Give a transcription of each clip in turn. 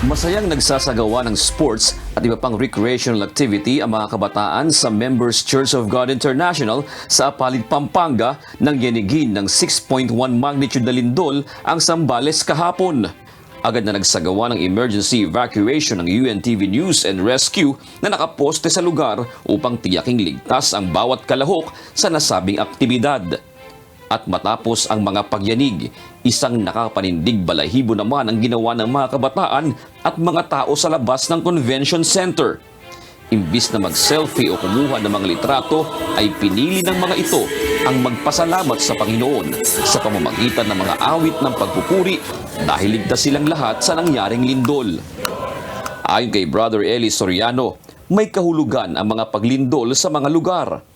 Masayang nagsasagawa ng sports at iba pang recreational activity ang mga kabataan sa Members Church of God International sa Apalit, Pampanga nang yanigin ng 6.1 magnitude na lindol ang Sambales kahapon. Agad na nagsagawa ng emergency evacuation ng UNTV News and Rescue na nakaposte sa lugar upang tiyaking ligtas ang bawat kalahok sa nasabing aktibidad. At matapos ang mga pagyanig, isang nakapanindig balahibo naman ang ginawa ng mga kabataan at mga tao sa labas ng convention center. Imbis na mag-selfie o kumuha ng mga litrato, ay pinili ng mga ito ang magpasalamat sa Panginoon sa pamamagitan ng mga awit ng pagpupuri dahil ligtas silang lahat sa nangyaring lindol. Ayon kay Brother Eli Soriano, may kahulugan ang mga paglindol sa mga lugar.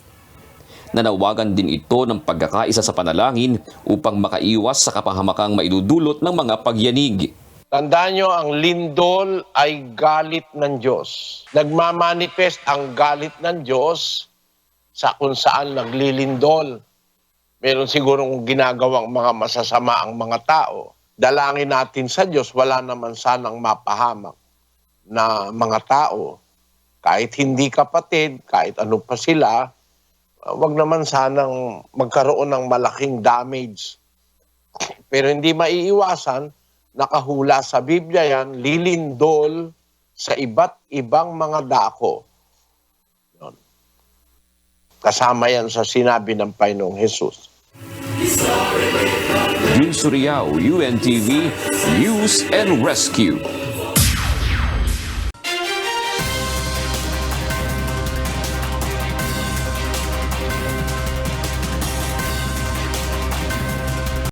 Nanawagan din ito ng pagkakaisa sa panalangin upang makaiwas sa kapahamakang maidudulot ng mga pagyanig. Tandaan nyo, ang lindol ay galit ng Diyos. Nagmamanifest ang galit ng Diyos sa kung saan naglilindol. Meron sigurong ginagawang mga masasama ang mga tao. Dalangin natin sa Diyos, wala naman sanang mapahamak na mga tao. Kahit hindi kapatid, kahit ano pa sila, wag naman sanang magkaroon ng malaking damage. Pero hindi maiiwasan, nakahula sa Biblia yan, lilindol sa iba't ibang mga dako. Yun. Kasama yan sa sinabi ng Panginoong Jesus. Jun Suriao, UNTV News and Rescue.